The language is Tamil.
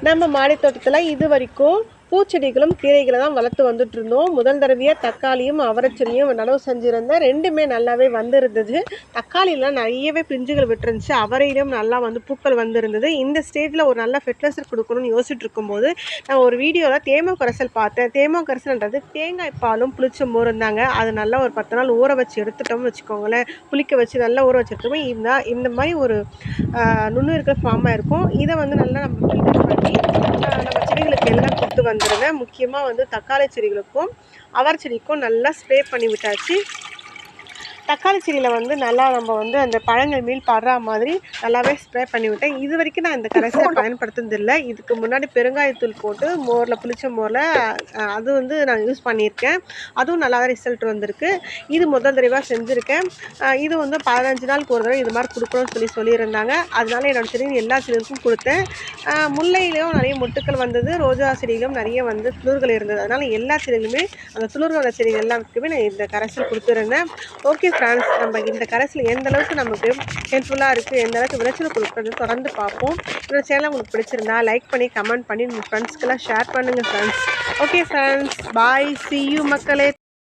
நம்ம மாடி தோட்டத்தில் இது வரைக்கும் பூச்செடிகளும் கீரைகளை தான் வளர்த்து வந்துட்டு இருந்தோம். முதல் தடவையாக தக்காளியும் அவரைச்செடியும் நடவு செஞ்சுருந்தேன். ரெண்டுமே நல்லாவே வந்திருந்தது. தக்காளியெலாம் நிறையவே பிஞ்சுகள் விட்டுருந்துச்சு. அவரையிலும் நல்லா வந்து பூக்கள் வந்திருந்தது. இந்த ஸ்டேஜில் ஒரு நல்ல ஃபெர்டிலைசர் கொடுக்கணும்னு யோசிச்சுட்டு இருக்கும்போது நான் ஒரு வீடியோவில் தேமோ கரைசல் பார்த்தேன். தேமோ கரைசல்ன்றது தேங்காய் பாலும் புளிச்ச மோர் இருந்தாங்க அது நல்லா ஒரு பத்து நாள் ஊற வச்சு எடுத்துட்டோம்னு வச்சுக்கோங்களேன். புளிக்க வச்சு நல்லா ஊற வச்சு இந்த இந்த மாதிரி ஒரு நுண்ணுயிர்கள் ஃபார்ம் இருக்கும். இதை வந்து நல்லா நம்ம ஃபில்டர் பண்ணி ஆஹ், நம்ம செடிகளுக்கு வந்துடுங்க வந்துடுவேன் முக்கியமாக வந்து தக்காளி செடிகளுக்கும் அவர் செடிக்கும் நல்லா ஸ்ப்ரே பண்ணி விட்டாச்சு. தக்காளி செடியில் வந்து நல்லா நம்ம வந்து அந்த பழங்கள் மீள் படுற மாதிரி நல்லாவே ஸ்ப்ரே பண்ணி விட்டேன். இது வரைக்கும் நான் இந்த கரைசலை பயன்படுத்துனதில்லை. இதுக்கு முன்னாடி பெருங்காயத்தூள் போட்டு மோரில் புளிச்ச மோரில் அது வந்து நான் யூஸ் பண்ணியிருக்கேன். அதுவும் நல்லா ரிசல்ட் வந்திருக்கு. இது முதல் தடவையாக செஞ்சுருக்கேன். இது வந்து பதினஞ்சு நாளுக்கு ஒரு தடவை இது மாதிரி கொடுக்கணும்னு சொல்லி சொல்லியிருந்தாங்க. அதனால என்னோட செடி எல்லா செடிகளுக்கும் கொடுத்தேன். முல்லையிலையும் நிறைய மொட்டுக்கள் வந்தது ரோஜா செடியிலும் நிறைய வந்து துளிர்கள் இருந்தது. அதனால எல்லா செடிகளுமே அந்த துளிர்கள் வந்த செடிகள் எல்லாத்துக்குமே நான் இந்த கரைசல் கொடுத்துருந்தேன். ஓகே ஃப்ரெண்ட்ஸ் நம்ம இந்த கரைசில் எந்த அளவுக்கு நமக்கு ஹெல்ப்ஃபுல்லாக இருக்குது எந்த அளவுக்கு விளைச்சல் கொடுக்குறது தொடர்ந்து பார்ப்போம். இந்த சேனல் உங்களுக்கு பிடிச்சிருந்தா லைக் பண்ணி கமெண்ட் பண்ணி உங்கள் ஃப்ரெண்ட்ஸ்க்கெல்லாம் ஷேர் பண்ணுங்கள் friends okay friends bye see you மக்களே.